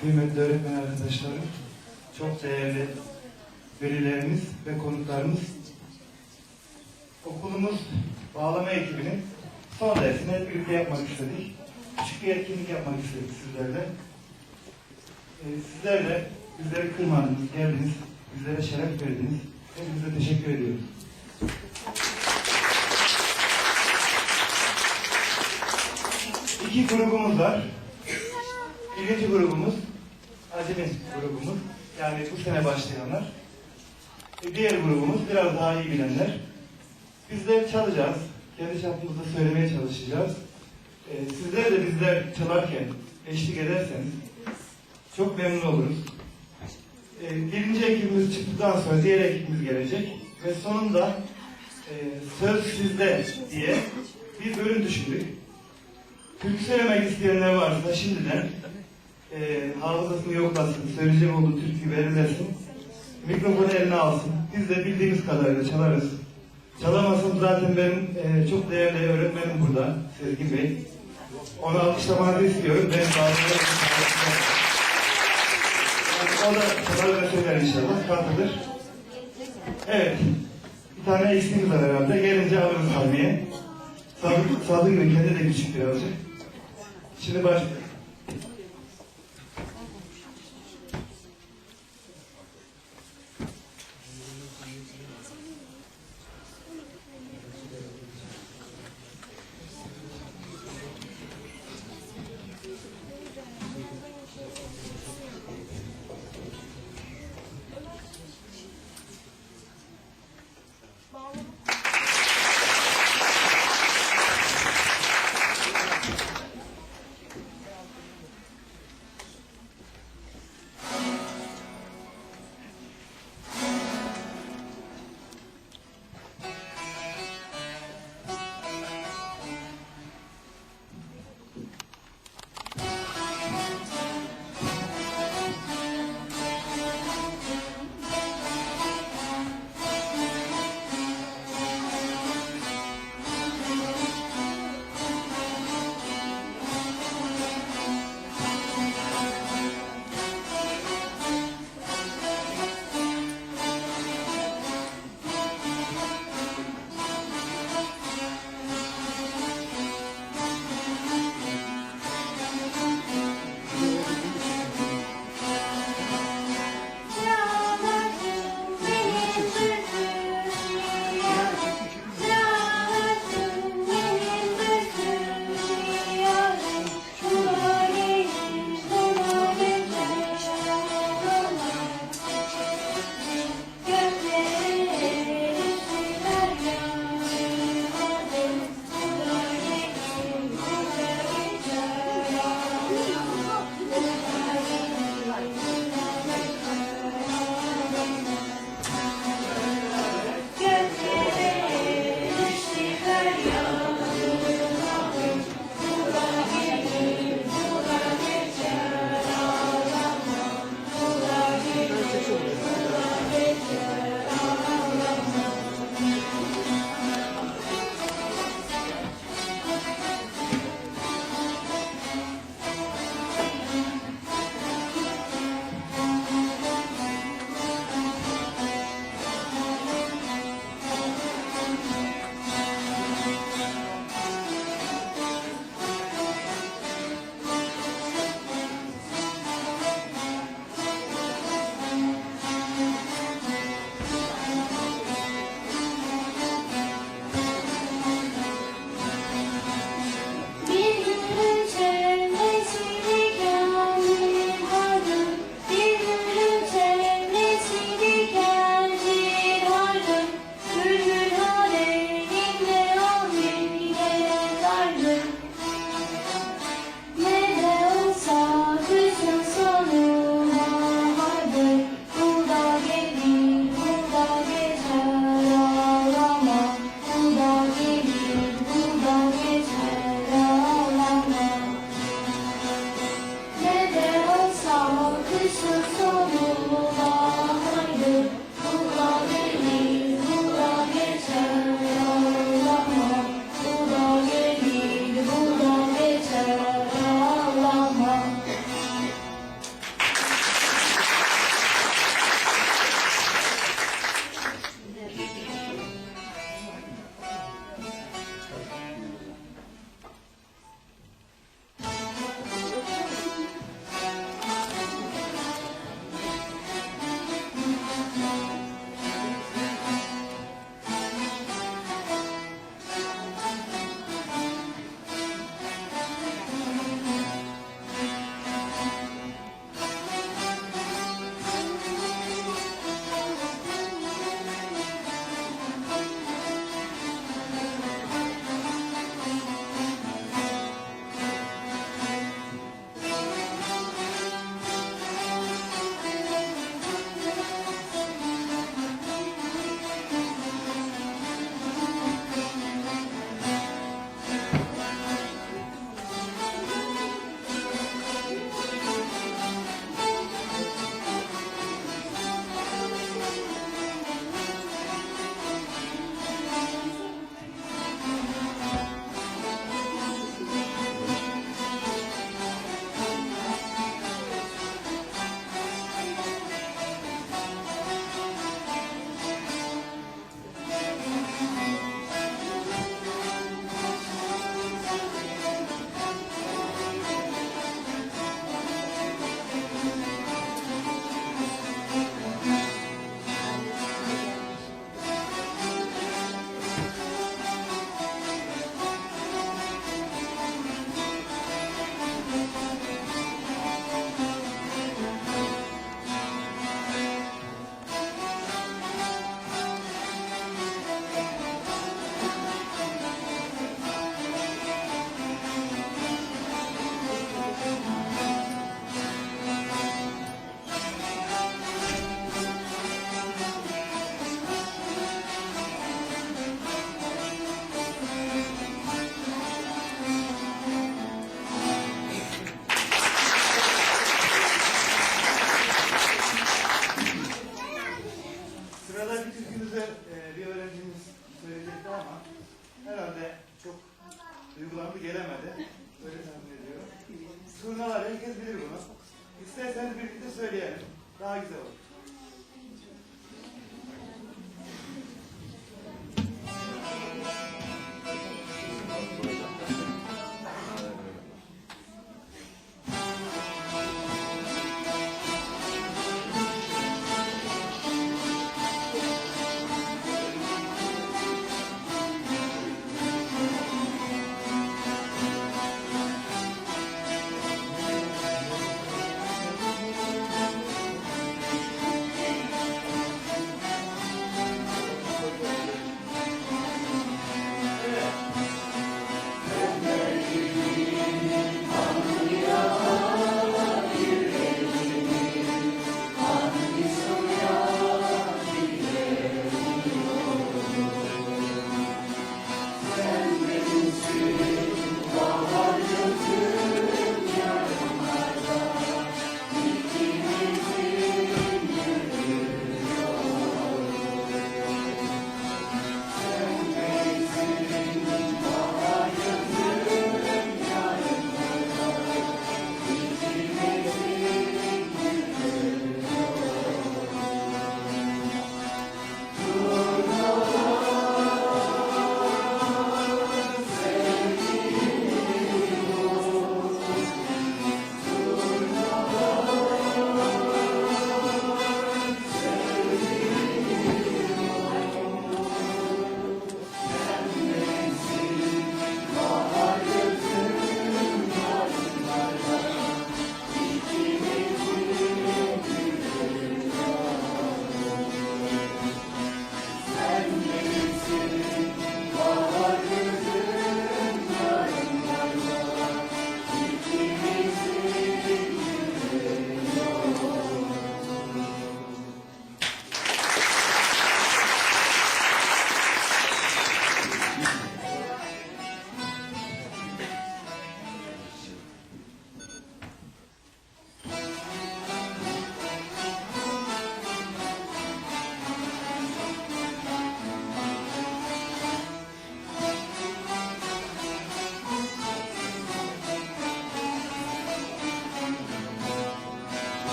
kıymetli öğretmen arkadaşlarım, çok değerli velilerimiz ve konuklarımız, okulumuz bağlama ekibinin son dersini hep birlikte yapmak istedik. Küçük bir etkinlik yapmak istedik sizlerle. Ee, sizler bizleri kırmadınız, geldiniz, bizlere şeref verdiniz. Hepinize teşekkür ediyoruz. İki grubumuz var. Birinci grubumuz acemi grubumuz. Yani bu sene başlayanlar. E, Diğer grubumuz biraz daha iyi bilenler. Biz de çalacağız. Kendi çapımızda söylemeye çalışacağız. E, sizler de bizler çalarken eşlik ederseniz çok memnun oluruz. E, birinci ekibimiz çıktıktan sonra diğer ekibimiz gelecek. Ve sonunda e, söz sizde diye bir bölüm düşündük. Türkü söylemek isteyenler varsa şimdiden e, hafızasını yoklasın, söyleyecek olduğu türküyü belirlesin. Mikrofonu eline alsın. Biz de bildiğimiz kadarıyla çalarız. Çalamazsam zaten benim e, çok değerli öğretmenim burada, Sezgin Bey. Onu alkışlamanızı istiyorum. Ben bazıları o da çalar ve söyler inşallah. Katılır. Evet. Bir tane eksiğimiz var herhalde. Gelince alırız sahneye. Sadık, Sadık Bey kendi de küçük birazcık. Şimdi baş...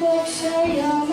Bokshaya.